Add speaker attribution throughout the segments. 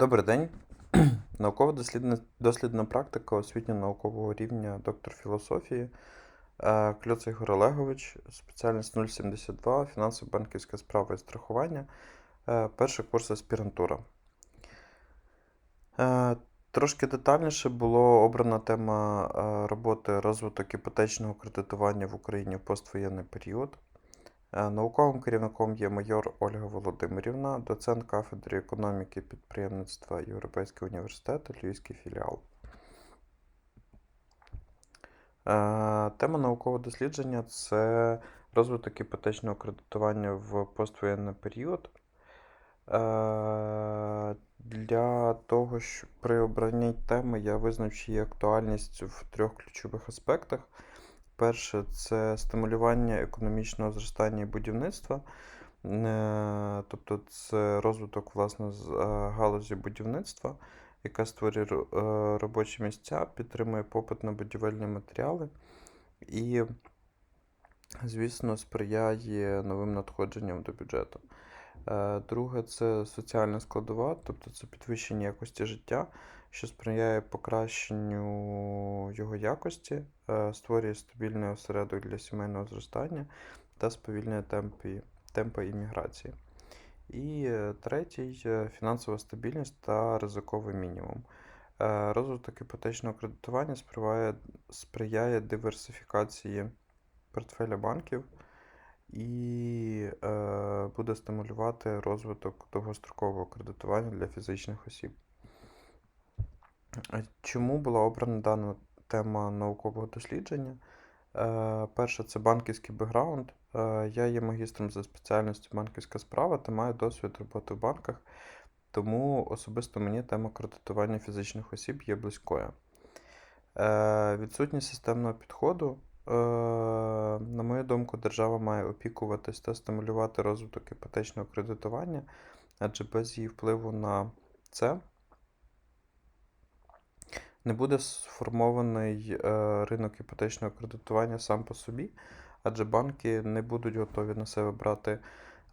Speaker 1: Добрий день. Науково-дослідна дослідна практика освітньо-наукового рівня доктор філософії. Е, Кльоц спеціальність 072, фінансово-банківська справа і страхування. Е, Перший курс аспірантура. Е, Трошки детальніше було обрана тема роботи розвиток іпотечного кредитування в Україні в поствоєнний період. Е, Науковим керівником є майор Ольга Володимирівна, доцент кафедри економіки підприємництва Європейського університету, Львівський філіал. Е, Тема наукового дослідження це розвиток іпотечного кредитування в поствоєнний період. Е, Для того, що при обранні теми я визначив її актуальність в трьох ключових аспектах. Перше це стимулювання економічного зростання і будівництва, Е, тобто це розвиток власне е, галузі будівництва, яка створює е, робочі місця, підтримує попит на будівельні матеріали і, звісно, сприяє новим надходженням до бюджету. Друге це соціальна складова, тобто це підвищення якості життя, що сприяє покращенню його якості, е, створює стабільний осередок для сімейного зростання та сповільнює темпи, темпи імміграції. І е, третій е, фінансова стабільність та ризиковий мінімум. Розвиток іпотечного кредитування сприяє, сприяє диверсифікації портфеля банків і буде стимулювати розвиток довгострокового кредитування для фізичних осіб. Чому була обрана дана тема наукового дослідження? Е, Перше, це банківський бекграунд. Е, Я є магістром за спеціальністю банківська справа та маю досвід роботи в банках, тому особисто мені тема кредитування фізичних осіб є близькою. Е, Відсутність системного підходу. На мою думку, держава має опікуватись та стимулювати розвиток іпотечного кредитування, адже без її впливу на це не буде сформований е, ринок іпотечного кредитування сам по собі, адже банки не будуть готові на себе брати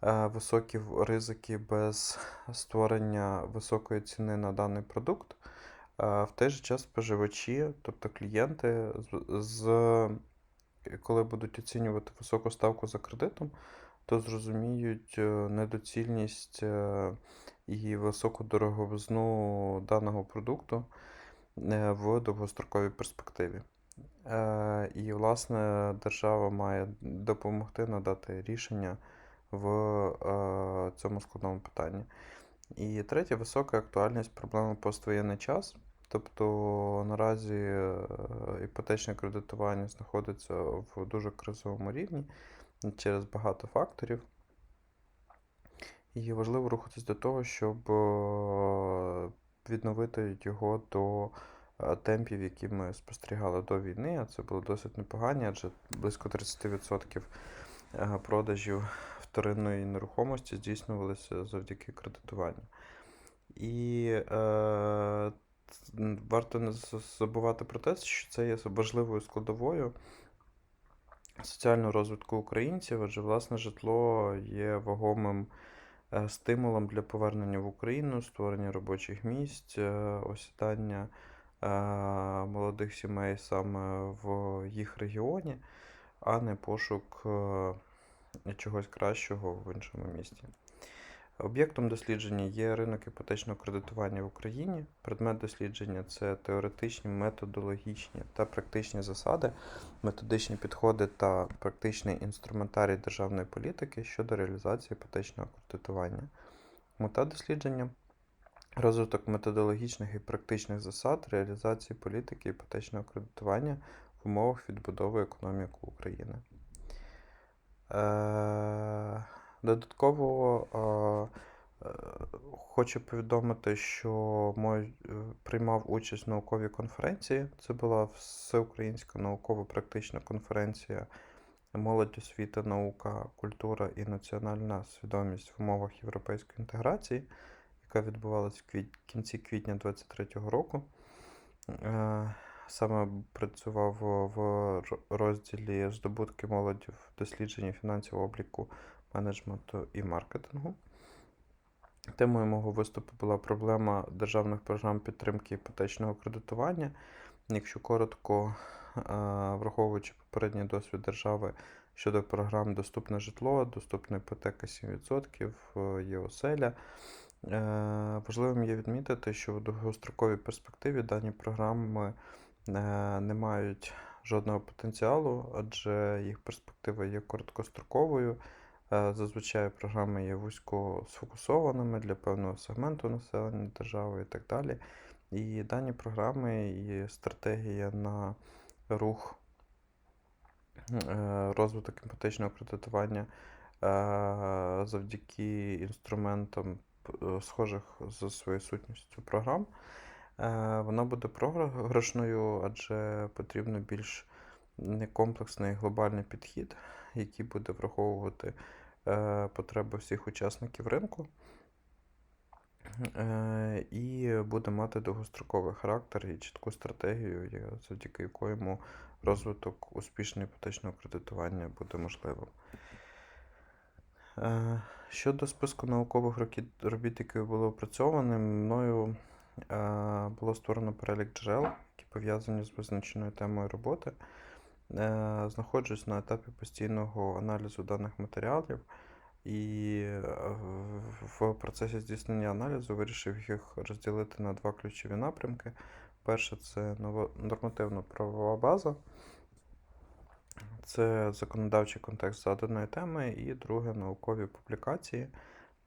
Speaker 1: е, високі ризики без створення високої ціни на даний продукт. Е, В той же час споживачі, тобто клієнти, з, коли будуть оцінювати високу ставку за кредитом, то зрозуміють недоцільність і високу дороговизну даного продукту в довгостроковій перспективі. Е, І, власне, держава має допомогти надати рішення в е, цьому складному питанні. І третє висока актуальність проблеми поствоєнний час. Тобто наразі е, іпотечне кредитування знаходиться в дуже кризовому рівні через багато факторів. І важливо рухатись до того, щоб е, відновити його до е, темпів, які ми спостерігали до війни, а це було досить непогані, адже близько 30% е, продажів вторинної нерухомості здійснювалися завдяки кредитуванню. І е, варто не забувати про те, що це є важливою складовою соціального розвитку українців, адже власне житло є вагомим стимулом для повернення в Україну, створення робочих місць, е, осідання е, молодих сімей саме в їх регіоні, а не пошук е, чогось кращого в іншому місті. Об'єктом дослідження є ринок іпотечного кредитування в Україні. Предмет дослідження це теоретичні, методологічні та практичні засади, методичні підходи та практичний інструментарій державної політики щодо реалізації іпотечного кредитування. Мета дослідження розвиток методологічних і практичних засад реалізації політики іпотечного кредитування в умовах відбудови економіки України. Е, Додатково е, хочу повідомити, що мой е, приймав участь в науковій конференції. Це була всеукраїнська науково-практична конференція Молодь, освіта, наука, культура і національна свідомість в умовах європейської інтеграції, яка відбувалась в квіт- кінці квітня 2023 року. Е, Саме працював в розділі здобутки молоді в дослідженні фінансового обліку, менеджменту і маркетингу. Темою мого виступу була проблема державних програм підтримки іпотечного кредитування. Якщо коротко, е, враховуючи попередній досвід держави щодо програм Доступне житло, доступна іпотека 7%, е, є оселя. Е, Важливим є відмітити, що в довгостроковій перспективі дані програми не мають жодного потенціалу, адже їх перспектива є короткостроковою. Е, Зазвичай програми є вузько сфокусованими для певного сегменту населення держави і так далі. І дані програми і стратегія на рух е, розвиток іпотечного кредитування е, завдяки інструментам, схожих за своєю сутністю програм, вона буде програшною, адже потрібно більш комплексний глобальний підхід, який буде враховувати потреби всіх учасників ринку. Е, І буде мати довгостроковий характер і чітку стратегію, завдяки якому розвиток успішного іпотечного кредитування буде можливим. Е, Щодо списку наукових робіт, які були опрацьовані, мною е, було створено перелік джерел, які пов'язані з визначеною темою роботи. Е, Знаходжусь на етапі постійного аналізу даних матеріалів і е, в- процесі здійснення аналізу вирішив їх розділити на два ключові напрямки. Перше це нормативно-правова база, це законодавчий контекст заданої теми, і друге наукові публікації,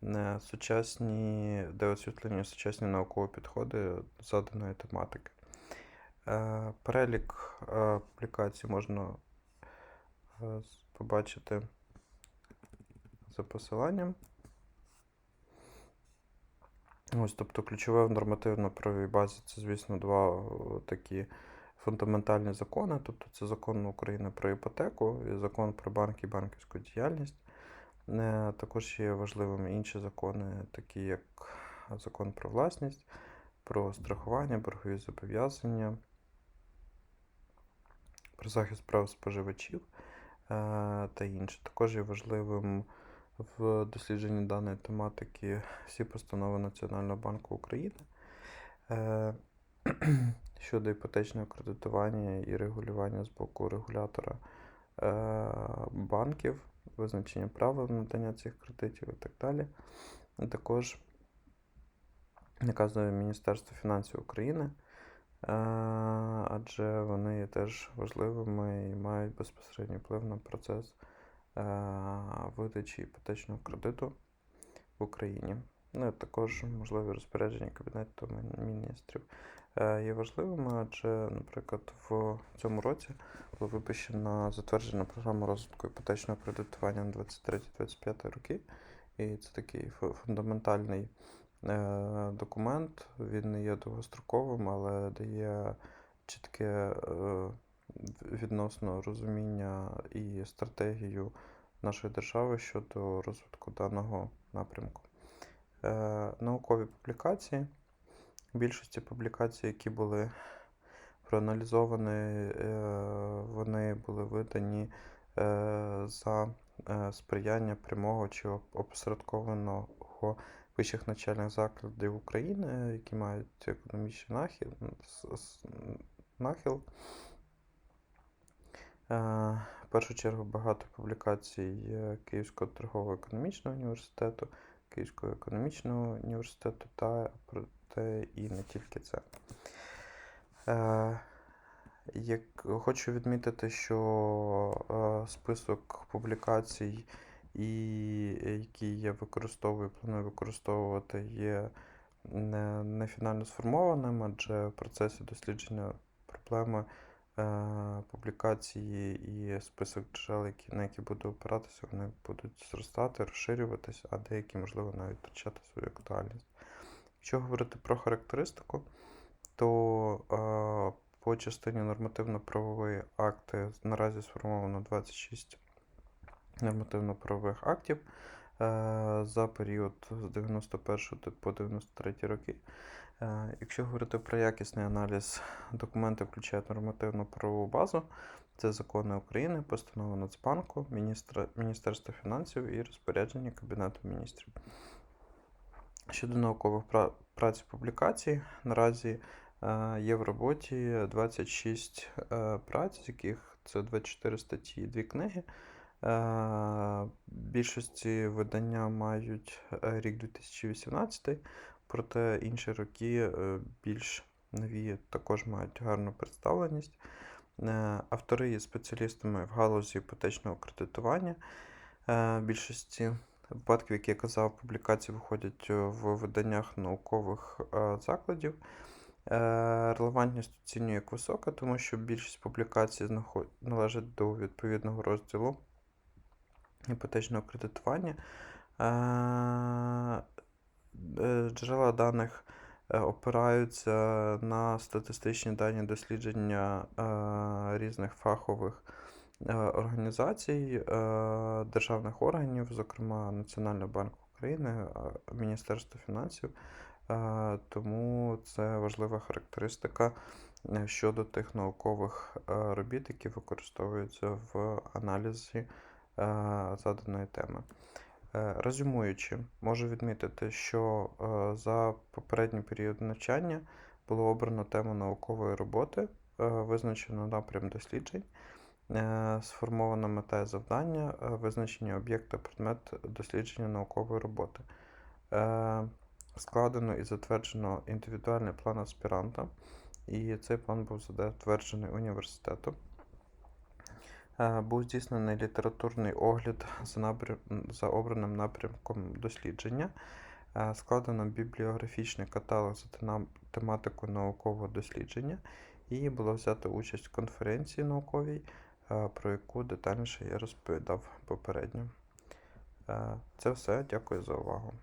Speaker 1: е, сучасні, де освітлені сучасні наукові підходи заданої тематики. Е, Перелік е, публікацій можна е, побачити за посиланням. Ось, тобто ключове в нормативно-правовій базі це, звісно, два такі фундаментальні закони. Тобто це закон України про іпотеку і закон про банки і банківську діяльність. Також є важливими інші закони, такі як закон про власність, про страхування, боргові зобов'язання, про захист прав споживачів е, та інше. Також є важливим в дослідженні даної тематики всі постанови Національного банку України е, щодо іпотечного кредитування і регулювання з боку регулятора е, банків, визначення правил надання цих кредитів і так далі. Також наказує Міністерство фінансів України, адже вони є теж важливими і мають безпосередній вплив на процес е, видачі іпотечного кредиту в Україні. Ну, і також можливі розпорядження Кабінету міністрів е, є важливими, адже, наприклад, в цьому році була випущена затверджена програма розвитку іпотечного кредитування на 23-25 роки. І це такий фундаментальний е, документ. Він не є довгостроковим, але дає чітке е, відносно розуміння і стратегію нашої держави щодо розвитку даного напрямку. Е, Наукові публікації. Більшості публікацій, які були проаналізовані, е, вони були видані е, за е, сприяння прямого чи опосередкованого вищих навчальних закладів України, які мають економічний нахил, нахил. Е, В першу чергу багато публікацій Київського торгово-економічного університету, Київського економічного університету та проте і не тільки це. Е, Як хочу відмітити, що е, список публікацій, і які я використовую, планую використовувати, є не, не фінально сформованим, адже в процесі дослідження проблеми е, публікації і список джерел, які, на які буду опиратися, вони будуть зростати, розширюватися, а деякі, можливо, навіть втрачати свою актуальність. Якщо говорити про характеристику, то е, по частині нормативно-правової акти наразі сформовано 26 нормативно-правових актів е, за період з 91 по 93 роки. Е, Якщо говорити про якісний аналіз, документи включають нормативно-правову базу, це закони України, постанова Нацбанку, міністра, Міністерства фінансів і розпорядження Кабінету міністрів. Щодо наукових праць публікацій, наразі е, є в роботі 26 е, праць, з яких це 24 статті і 2 книги. Е, Більшості видання мають е, рік 2018, проте інші роки е, більш нові також мають гарну представленість. Автори є спеціалістами в галузі іпотечного кредитування. Більшості випадків, як я казав, публікації виходять в виданнях наукових закладів. Релевантність оцінюю як висока, тому що більшість публікацій належить до відповідного розділу іпотечного кредитування. Е, е, Джерела даних е, опираються на статистичні дані дослідження різних фахових організацій, державних органів, зокрема Національного банку України, Міністерства фінансів. Тому це важлива характеристика щодо тих наукових робіт, які використовуються в аналізі заданої теми. Е, Резюмуючи, можу відмітити, що е, за попередній період навчання було обрано тему наукової роботи, е, визначено напрям досліджень, е, сформована мета і завдання, е, визначені об'єкти, предмет дослідження наукової роботи. Е, Складено і затверджено індивідуальний план аспіранта, і цей план був затверджений університетом. Був здійснений літературний огляд за, напрям... за обраним напрямком дослідження. Складено бібліографічний каталог за тематикою наукового дослідження, і було взято участь в конференції науковій, про яку детальніше я розповідав попередньо. Це все. Дякую за увагу.